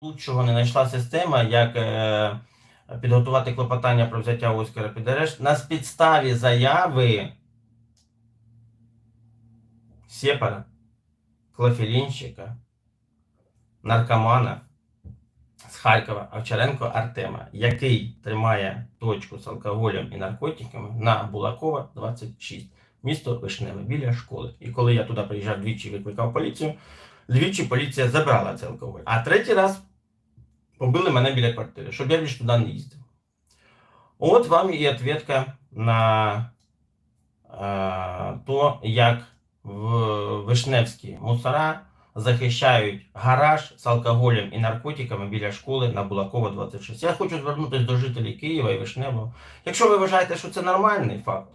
лучшого не знайшла система, як е, підготувати клопотання про взяття Оскара під арешт на підставі заяви Сєпара, Клофелінщика, наркомана з Харкова Овчаренко Артема, який тримає точку з алкоголем і наркотиками на Булакова 26, місто Вишневе, біля школи. І коли я туди приїжджав двічі викликав поліцію, двічі поліція забрала цей алкоголь. А третій раз побили мене біля квартири, щоб я більше туди не їздив. От вам і відповідка на е, то, як в Вишневські мусора захищають гараж з алкоголем і наркотиками біля школи на Булакова 26. Я хочу звернутися до жителів Києва і Вишневого. Якщо ви вважаєте, що це нормальний факт,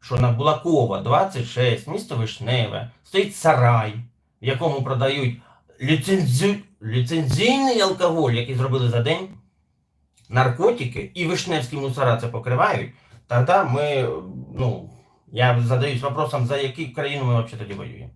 що на Булакова 26, місто Вишневе, стоїть сарай, в якому продають ліцензю... ліцензійний алкоголь, який зробили за день, наркотики, і вишневські мусора це покривають, тоді ми, ну, я задаюсь вопросом, за яку країну ми взагалі тоді воюємо.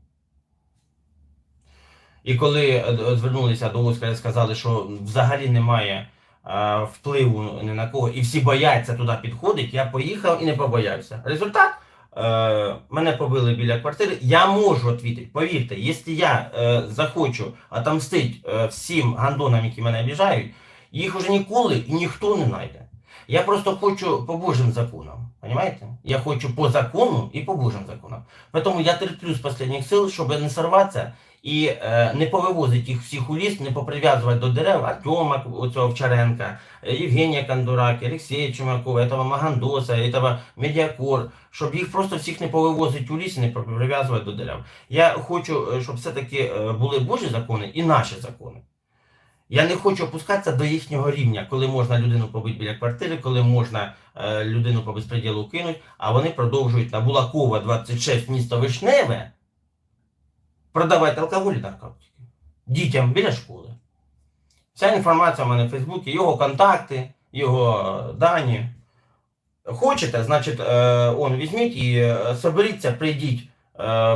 І коли е, звернулися до Оскара і сказали, що взагалі немає е, впливу ні на кого, і всі бояться туди підходити, я поїхав і не побоявся. Результат е, мене побили біля квартири. Я можу відповідати, повірте, якщо я е, захочу отомстити е, всім гандонам, які мене обіжають, їх уже ніколи і ніхто не знайде. Я просто хочу по Божим законам. Понимаете? Я хочу по закону і по Божим законам. Тому я терплю з останніх сил, щоб не сорватися і е, не повивозити їх всіх у ліс, не поприв'язувати до дерев Артема оцього Овчаренка, Євгенія Кондураки, Олексія Чумакова, этого Магандоса, этого Медіакор, щоб їх просто всіх не повивозити у ліс і не прив'язувати до дерев. Я хочу, е, щоб все-таки е, були Божі закони і наші закони. Я не хочу опускатися до їхнього рівня, коли можна людину побити біля квартири, коли можна е, людину по безпреділу кинуть, а вони продовжують на Булакова 26 місто Вишневе продавати алкоголь і наркотики дітям біля школи. Вся інформація в мене в Фейсбуці, його контакти, його е, дані. Хочете, значить, е, он візьміть і е, соберіться, прийдіть,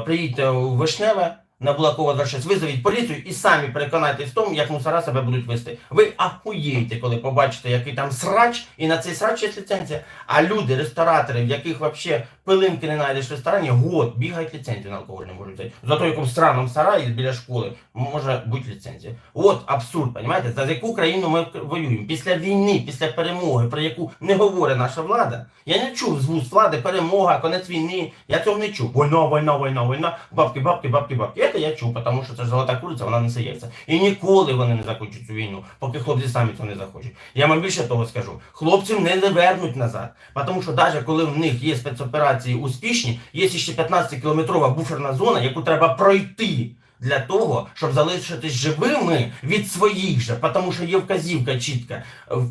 приїдьте у Вишневе на Булакова 26, визовіть поліцію і самі переконайтесь в тому, як мусора себе будуть вести. Ви ахуєєте, коли побачите, який там срач, і на цей срач є ліцензія. А люди, ресторатори, в яких взагалі пилинки не знайдеш в ресторані, год бігають ліцензію на алкоголь не можуть взяти. Зато якому странному сараї біля школи може бути ліцензія. От абсурд, розумієте? За яку країну ми воюємо? Після війни, після перемоги, про яку не говорить наша влада. Я не чув з вуст влади, перемога, конець війни. Я цього не чув. Війна, війна, війна, війна, бабки, бабки, бабки, бабки. Це я чув, тому що це золота куриця, вона не сається. І ніколи вони не захочуть цю війну, поки хлопці самі цього не захочуть. Я вам більше того скажу. Хлопців не вернуть назад. Тому що навіть коли в них є спецоперації успішні, є ще 15-кілометрова буферна зона, яку треба пройти. Для того, щоб залишитись живими від своїх же, тому що є вказівка чітка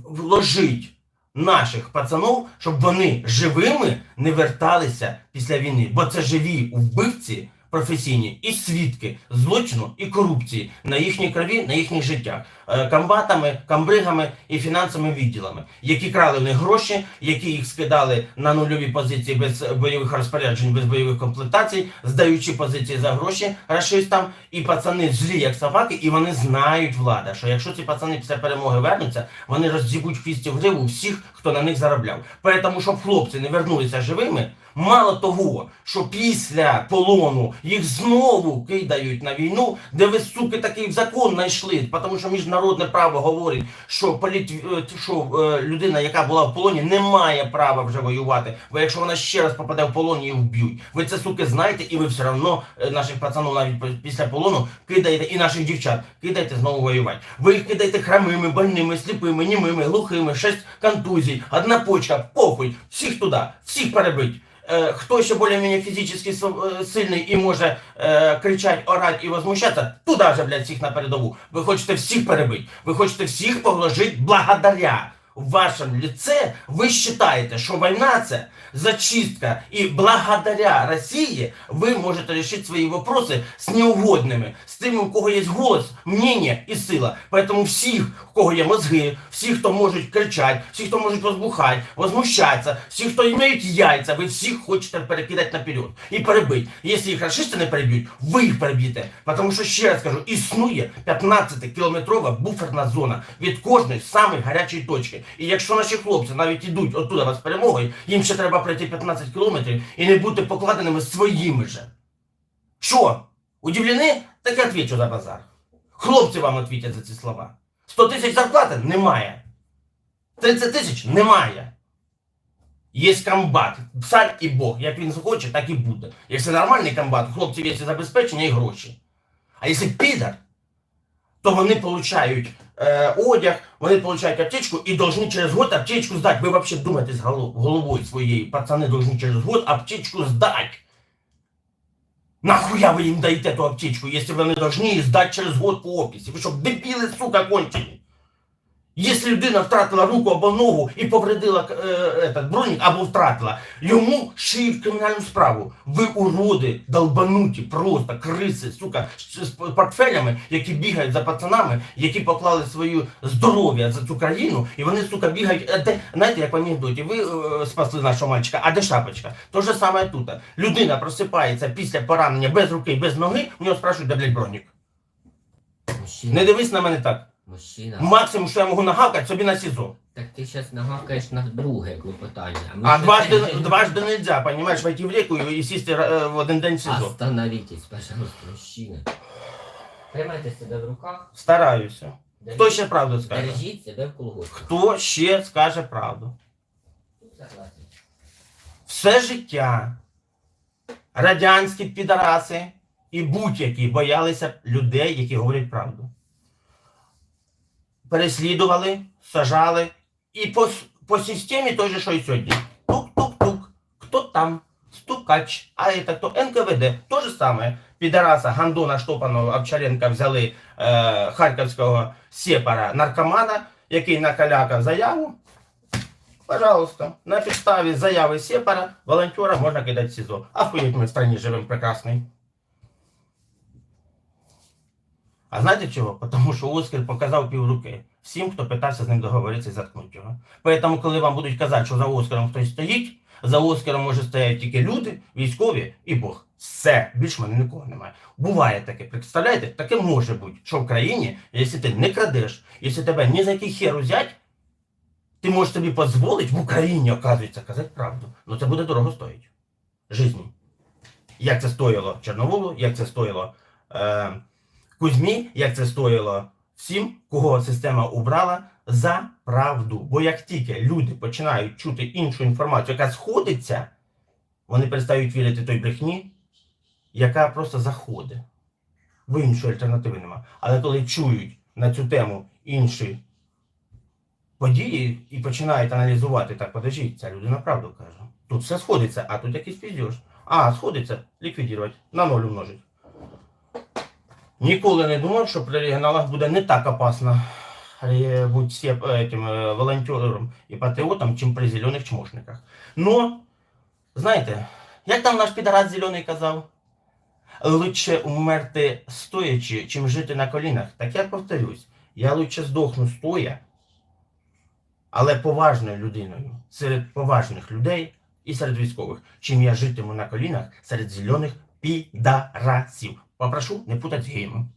вложить наших пацанов, щоб вони живими не верталися після війни. Бо це живі вбивці професійні і свідки злочину і корупції на їхній крові, на їхніх життях, Е, комбатами, камбригами і фінансовими відділами, які крали них гроші, які їх скидали на нульові позиції без бойових розпоряджень, без бойових комплектацій, здаючи позиції за гроші рашистам, і пацани злі як собаки, і вони знають влада, що якщо ці пацани після перемоги вернуться, вони роззібуть хвісті в гриву всіх, хто на них заробляв. Тому, щоб хлопці не вернулися живими, мало того, що після полону їх знову кидають на війну, де ви, суки, такий закон знайшли, тому що міжнародне право говорить, що, політ... е, що е, людина, яка була в полоні, не має права вже воювати. Бо якщо вона ще раз попаде в полон, її вб'ють. Ви це, суки, знаєте, і ви все одно е, наших пацанів навіть пі- після полону кидаєте, і наших дівчат кидаєте знову воювати. Ви їх кидаєте хромими, больними, сліпими, німими, глухими, шесть контузій, одна почка, похуй, всіх туди, всіх перебить. Е, Хто ще більш-менш фізично сил- е, сильний і може е, кричати, орати і возмущатися, туди же, блядь, всіх на передову. Ви хочете всіх перебити. Ви хочете всіх положити благодаря в вашем лице вы считаете, что война це зачистка, и благодаря России вы можете решить свои вопросы с неугодными, с тими, у кого есть голос, мнение и сила. Поэтому всіх, у кого є мозги, всі, хто можуть кричати, всі, хто можуть возбухати, возмущатися, всі, хто мають яйця, ви всіх хочете перекидати наперед і перебити. Якщо їх рашисти не переб'ють, ви їх переб'єте. Тому що, ще раз кажу, існує 15-кілометрова буферна зона від кожної самої гарячої точки. І якщо наші хлопці навіть ідуть оттуда з перемогою, їм ще треба пройти 15 кілометрів і не бути покладеними своїми же. Що? Удивлені? Так я отвечу за базар. Хлопці вам отвітять за ці слова. 100 тисяч зарплати немає. 30 тисяч немає. Є комбат, цар і Бог. Як він захоче, так і буде. Якщо нормальний комбат, у хлопців є забезпечення і гроші. А якщо підар, то вони получають е, одяг, вони получають аптечку і должны через год аптечку здати. Ви взагалі думаєте з голов- головою своєю, пацани должны через год аптечку здати. Нахуя ви їм даєте ту аптечку, якщо вони должны її здати через год по описі? Ви що, дебіли, сука, кончені? Якщо людина втратила руку або ногу і повредила е, этот, бронік або втратила, йому шиють кримінальну справу. Ви уроди, долбануті, просто криси, сука, з портфелями, які бігають за пацанами, які поклали своє здоров'я за цю країну, і вони, сука, бігають. е, Де, знаєте, як в анекдоті, ви е, спасли нашого мальчика, а де шапочка? То же саме тут. Людина просипається після поранення без руки, без ноги, в нього спрашують, де блядь, бронік. Не дивись на мене так. мужчина, Максимум, що я можу нагавкати, собі на СІЗО. так ти зараз нагавкаєш на друге клопотання. ми А ще- дважды, дважды нельзя, понимаешь, войти в реку и сесть э, в один день в СИЗО. Остановитесь, пожалуйста, мужчина. Тримайте себе в руках. Стараюся. держіть- Хто ще правду скаже? Держіть себе в колгоспі. Хто ще скаже правду? Согласен. Все життя радянські підараси і будь-які боялися людей, які говорять правду. Переслідували, сажали і по, по системі той же, що і сьогодні. Тук-тук-тук. Хто там? Стукач. А це хто? НКВД. То же саме. Підараса Гандона Штопаного Овчаренка взяли е, харківського сепара наркомана, який накалякав заяву. Пожалуйста, на підставі заяви сепара волонтера можна кидати в СІЗО. А в ми в страні живемо прекрасний. А знаєте чого? Тому що Оскар показав півруки всім, хто питався з ним договоритися і заткнути його. Тому, коли вам будуть казати, що за Оскаром хтось стоїть, за Оскаром може стояти тільки люди, військові і Бог. Все, більш мене нікого немає. Буває таке, представляєте? Таке може бути, що в країні, якщо ти не крадеш, якщо тебе ні за який хер взять, ти можеш собі дозволити в Україні, оказується, казати правду. Ну це буде дорого стоїть. Жизні. Як це стоїло Чорноволу, як це стоїло е, Кузьмі, як це стоїло всім, кого система убрала за правду. Бо як тільки люди починають чути іншу інформацію, яка сходиться, вони перестають вірити той брехні, яка просто заходить. Бо іншої альтернативи нема. Але коли чують на цю тему інші події і починають аналізувати, так, подождіть, ця людина правду каже. Тут все сходиться, а тут якийсь піздєш. А, сходиться, ліквідувати, на ноль умножить. Ніколи не думав, що при регіоналах буде не так опасно е, бути сеп- е, волонтером і патріотом, чим при зелених чмошниках. Но, знаєте, як там наш підарас зелений казав? Лучше умерти стоячи, чим жити на колінах. Так я повторюсь, я лучше здохну стоя, але поважною людиною серед поважних людей і серед військових, чим я житиму на колінах серед зелених підарасів. Попрошу не путать геєм.